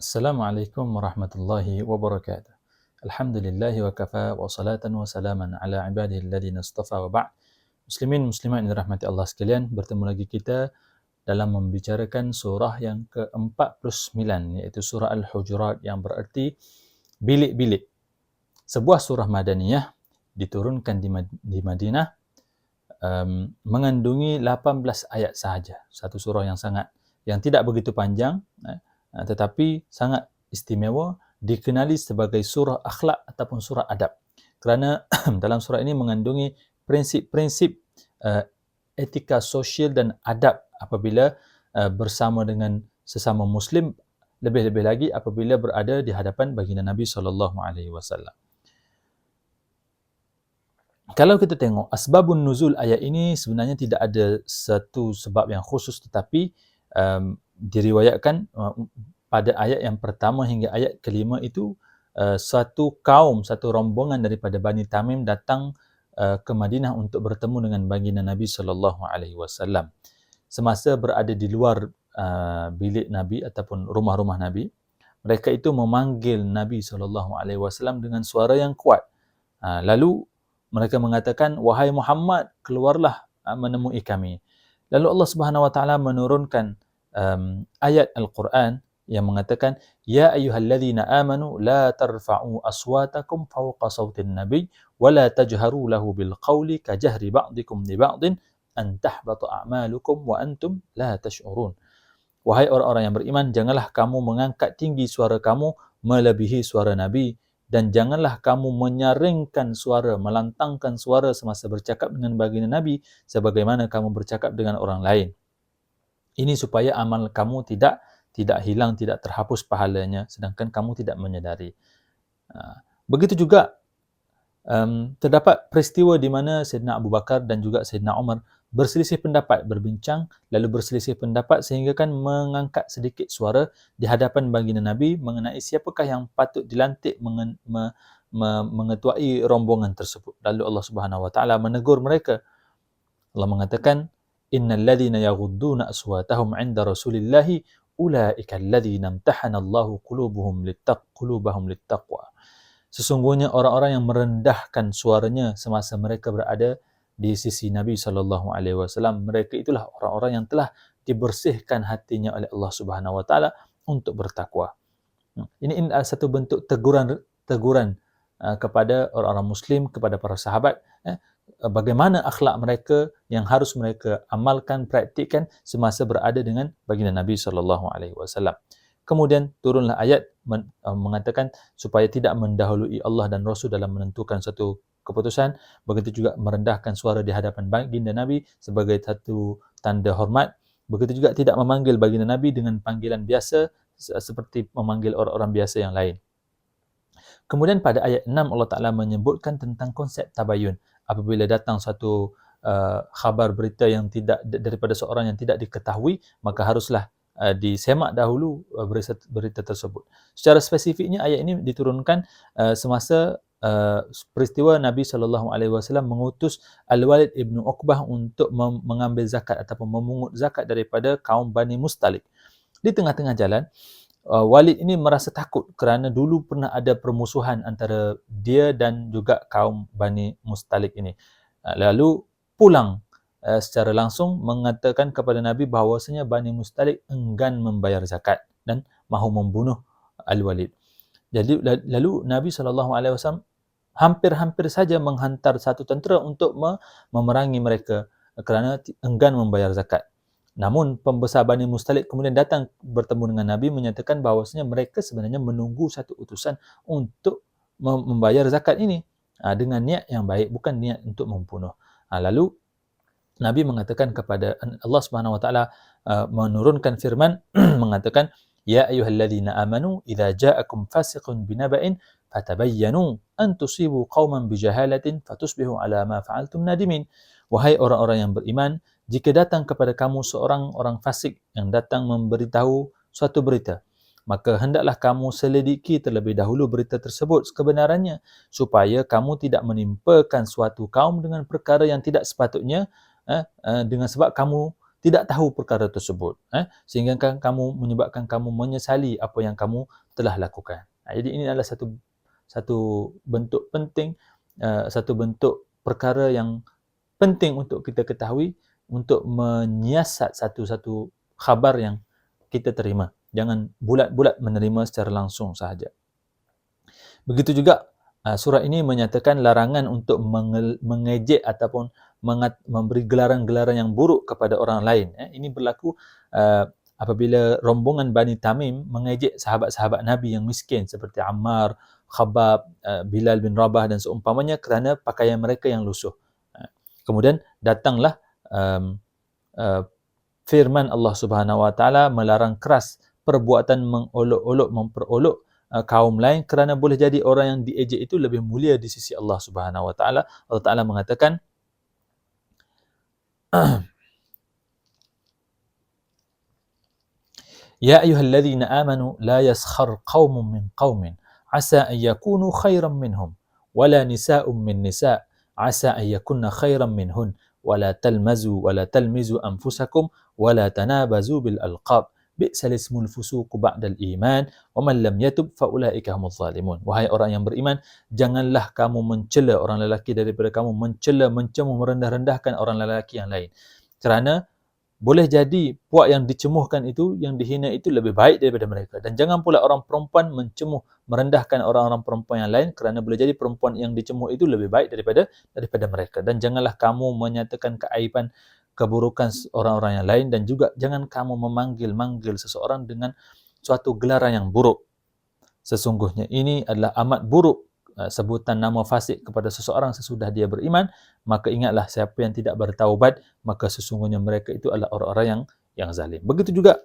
Assalamualaikum warahmatullahi wabarakatuh. Alhamdulillah wa kafa wa salatan wa salaman ala ibadihi alladhina istafa wa ba'd. Muslimin muslimat yang dirahmati Allah sekalian, bertemu lagi kita dalam membicarakan surah yang ke-49 iaitu surah Al-Hujurat yang berarti bilik-bilik. Sebuah surah Madaniyah diturunkan di Madinah um, mengandungi 18 ayat sahaja. Satu surah yang sangat yang tidak begitu panjang eh, tetapi sangat istimewa dikenali sebagai surah akhlak ataupun surah adab. Kerana dalam surah ini mengandungi prinsip-prinsip uh, etika sosial dan adab apabila uh, bersama dengan sesama muslim lebih-lebih lagi apabila berada di hadapan baginda Nabi sallallahu alaihi wasallam. Kalau kita tengok asbabun nuzul ayat ini sebenarnya tidak ada satu sebab yang khusus tetapi um, diriwayatkan uh, pada ayat yang pertama hingga ayat kelima itu uh, satu kaum, satu rombongan daripada Bani Tamim datang uh, ke Madinah untuk bertemu dengan baginda Nabi sallallahu alaihi wasallam. Semasa berada di luar bilik Nabi ataupun rumah-rumah Nabi, mereka itu memanggil Nabi sallallahu alaihi wasallam dengan suara yang kuat. Lalu mereka mengatakan, "Wahai Muhammad, keluarlah menemui kami." Lalu Allah Subhanahu wa taala menurunkan um, ayat Al-Quran yang mengatakan ya ayyuhalladzina amanu la tarfa'u aswatakum fawqa sautin nabiy wa la tajharu lahu bil qawli ka jahri ba'dikum li ba'din an tahbata a'malukum wa antum la tash'urun. Wahai orang-orang yang beriman janganlah kamu mengangkat tinggi suara kamu melebihi suara nabi dan janganlah kamu menyaringkan suara melantangkan suara semasa bercakap dengan baginda nabi sebagaimana kamu bercakap dengan orang lain ini supaya amal kamu tidak tidak hilang, tidak terhapus pahalanya sedangkan kamu tidak menyadari. Ha, begitu juga um, terdapat peristiwa di mana Sayyidina Abu Bakar dan juga Sayyidina Umar berselisih pendapat, berbincang lalu berselisih pendapat sehingga kan mengangkat sedikit suara di hadapan baginda Nabi mengenai siapakah yang patut dilantik mengen, me, me, mengetuai rombongan tersebut. Lalu Allah Subhanahu Wa Taala menegur mereka. Allah mengatakan, "Innal ladzina yaghudduna aswatahum 'inda Rasulillahi ulaika alladhina imtahana Allahu qulubuhum littaq qulubahum littaqwa. Sesungguhnya orang-orang yang merendahkan suaranya semasa mereka berada di sisi Nabi sallallahu alaihi wasallam mereka itulah orang-orang yang telah dibersihkan hatinya oleh Allah Subhanahu wa taala untuk bertakwa. Ini satu bentuk teguran teguran uh, kepada orang-orang muslim kepada para sahabat eh, bagaimana akhlak mereka yang harus mereka amalkan praktikkan semasa berada dengan baginda Nabi sallallahu alaihi wasallam. Kemudian turunlah ayat uh, mengatakan supaya tidak mendahului Allah dan Rasul dalam menentukan satu keputusan, begitu juga merendahkan suara di hadapan baginda Nabi sebagai satu tanda hormat, begitu juga tidak memanggil baginda Nabi dengan panggilan biasa seperti memanggil orang-orang biasa yang lain. Kemudian pada ayat 6 Allah Taala menyebutkan tentang konsep tabayun apabila datang satu uh, khabar berita yang tidak daripada seorang yang tidak diketahui maka haruslah uh, disemak dahulu uh, berita, berita tersebut. Secara spesifiknya ayat ini diturunkan uh, semasa uh, peristiwa Nabi sallallahu alaihi wasallam mengutus Al-Walid ibnu Uqbah untuk mengambil zakat ataupun memungut zakat daripada kaum Bani Mustalik. Di tengah-tengah jalan uh, Walid ini merasa takut kerana dulu pernah ada permusuhan antara dia dan juga kaum Bani Mustalik ini. Uh, lalu pulang uh, secara langsung mengatakan kepada Nabi bahawasanya Bani Mustalik enggan membayar zakat dan mahu membunuh Al-Walid. Jadi lalu Nabi SAW hampir-hampir saja menghantar satu tentera untuk memerangi mereka kerana enggan membayar zakat. Namun pembesar Bani Mustalik kemudian datang bertemu dengan Nabi menyatakan bahawasanya mereka sebenarnya menunggu satu utusan untuk membayar zakat ini ha, dengan niat yang baik bukan niat untuk membunuh. Ha, lalu Nabi mengatakan kepada Allah Subhanahu Wa Taala ha, menurunkan firman mengatakan ya ayyuhalladzina amanu idza ja'akum fasiqun binaba'in fatabayyanu an tusibu qauman bijahalatin fatusbihu ala ma fa'altum nadimin wahai orang-orang yang beriman jika datang kepada kamu seorang orang fasik yang datang memberitahu suatu berita, maka hendaklah kamu selidiki terlebih dahulu berita tersebut kebenarannya supaya kamu tidak menimpakan suatu kaum dengan perkara yang tidak sepatutnya eh, eh, dengan sebab kamu tidak tahu perkara tersebut eh? Sehingga kan kamu menyebabkan kamu menyesali apa yang kamu telah lakukan. Ha, jadi ini adalah satu satu bentuk penting uh, satu bentuk perkara yang penting untuk kita ketahui untuk menyiasat satu-satu khabar yang kita terima. Jangan bulat-bulat menerima secara langsung sahaja. Begitu juga uh, surah ini menyatakan larangan untuk mengejek ataupun mengat, memberi gelaran-gelaran yang buruk kepada orang lain. Eh. Ini berlaku uh, apabila rombongan Bani Tamim mengejek sahabat-sahabat Nabi yang miskin seperti Ammar, Khabab, uh, Bilal bin Rabah dan seumpamanya kerana pakaian mereka yang lusuh. Uh, kemudian datanglah um, uh, firman Allah Subhanahu Wa Taala melarang keras perbuatan mengolok-olok memperolok kaum lain kerana boleh jadi orang yang diejek itu lebih mulia di sisi Allah Subhanahu Wa Taala. Allah Taala mengatakan يا أيها الذين آمنوا لا يسخر قوم من قوم. عسى أن يكونوا خيرا منهم ولا نساء من نساء. عسى أن يكون خيرا منهن. ولا تلمزوا ولا تلمزوا أنفسكم ولا تنابزوا بالألقاب. bi'sal ismul fusuq ba'dal iman wa man lam yatub fa ulaika humuz zalimun. Wahai orang yang beriman janganlah kamu mencela orang lelaki daripada kamu mencela mencemuh merendah-rendahkan orang lelaki yang lain. Kerana boleh jadi puak yang dicemuhkan itu yang dihina itu lebih baik daripada mereka. Dan jangan pula orang perempuan mencemuh merendahkan orang-orang perempuan yang lain kerana boleh jadi perempuan yang dicemuh itu lebih baik daripada daripada mereka. Dan janganlah kamu menyatakan keaiban keburukan orang-orang yang lain dan juga jangan kamu memanggil-manggil seseorang dengan suatu gelaran yang buruk. Sesungguhnya ini adalah amat buruk uh, sebutan nama fasik kepada seseorang sesudah dia beriman, maka ingatlah siapa yang tidak bertaubat, maka sesungguhnya mereka itu adalah orang-orang yang yang zalim. Begitu juga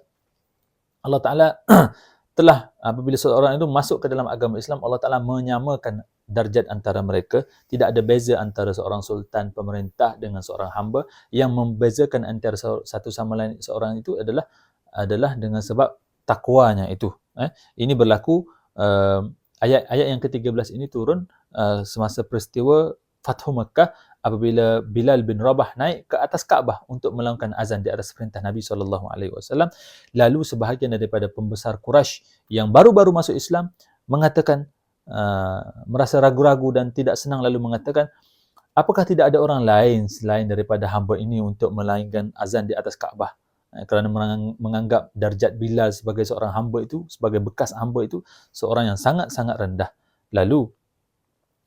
Allah Taala telah apabila seseorang itu masuk ke dalam agama Islam, Allah Taala menyamakan darjat antara mereka tidak ada beza antara seorang sultan pemerintah dengan seorang hamba. Yang membezakan antara satu sama lain seorang itu adalah adalah dengan sebab takwanya itu eh. Ini berlaku uh, ayat ayat yang ke-13 ini turun uh, semasa peristiwa Fathu Makkah apabila Bilal bin Rabah naik ke atas Kaabah untuk melakukan azan di atas perintah Nabi sallallahu alaihi wasallam. Lalu sebahagian daripada pembesar Quraisy yang baru-baru masuk Islam mengatakan uh, merasa ragu-ragu dan tidak senang lalu mengatakan apakah tidak ada orang lain selain daripada hamba ini untuk melainkan azan di atas Kaabah? Uh, kerana menganggap darjat Bilal sebagai seorang hamba itu sebagai bekas hamba itu seorang yang sangat-sangat rendah. Lalu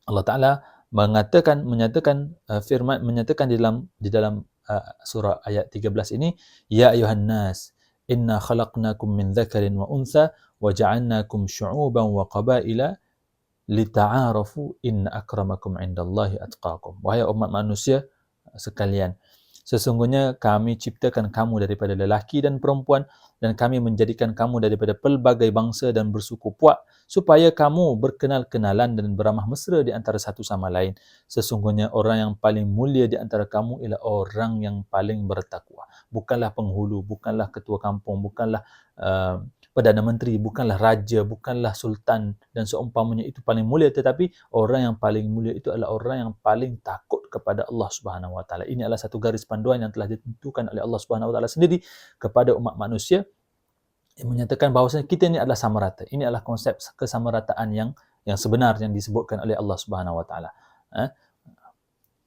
Allah Taala mengatakan menyatakan uh, firman menyatakan di dalam di dalam uh, surah ayat 13 ini ya ayuhan nas inna khalaqnakum min dhakarin wa untha wa ja'alnakum syu'uban wa qabaila lita'arafu inna akramakum indallahi atqakum wahai umat manusia sekalian sesungguhnya kami ciptakan kamu daripada lelaki dan perempuan dan kami menjadikan kamu daripada pelbagai bangsa dan bersuku puak supaya kamu berkenal-kenalan dan beramah mesra di antara satu sama lain. Sesungguhnya orang yang paling mulia di antara kamu ialah orang yang paling bertakwa. Bukanlah penghulu bukanlah ketua kampung bukanlah uh, Perdana Menteri, bukanlah raja, bukanlah sultan dan seumpamanya itu paling mulia tetapi orang yang paling mulia itu adalah orang yang paling takut kepada Allah Subhanahu Wa Taala. Ini adalah satu garis panduan yang telah ditentukan oleh Allah Subhanahu Wa Taala sendiri kepada umat manusia yang menyatakan bahawa kita ini adalah sama rata. Ini adalah konsep kesamarataan yang yang sebenar yang disebutkan oleh Allah Subhanahu Wa Taala. Eh?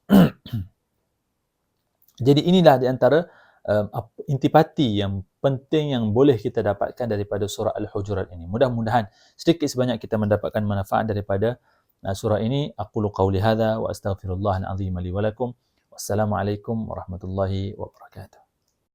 Jadi inilah di antara uh, intipati yang penting yang boleh kita dapatkan daripada surah Al-Hujurat ini. Mudah-mudahan sedikit sebanyak kita mendapatkan manfaat daripada surah ini. Aku lu qawli hadha wa astaghfirullah al-azim li wa lakum. Wassalamualaikum warahmatullahi wabarakatuh.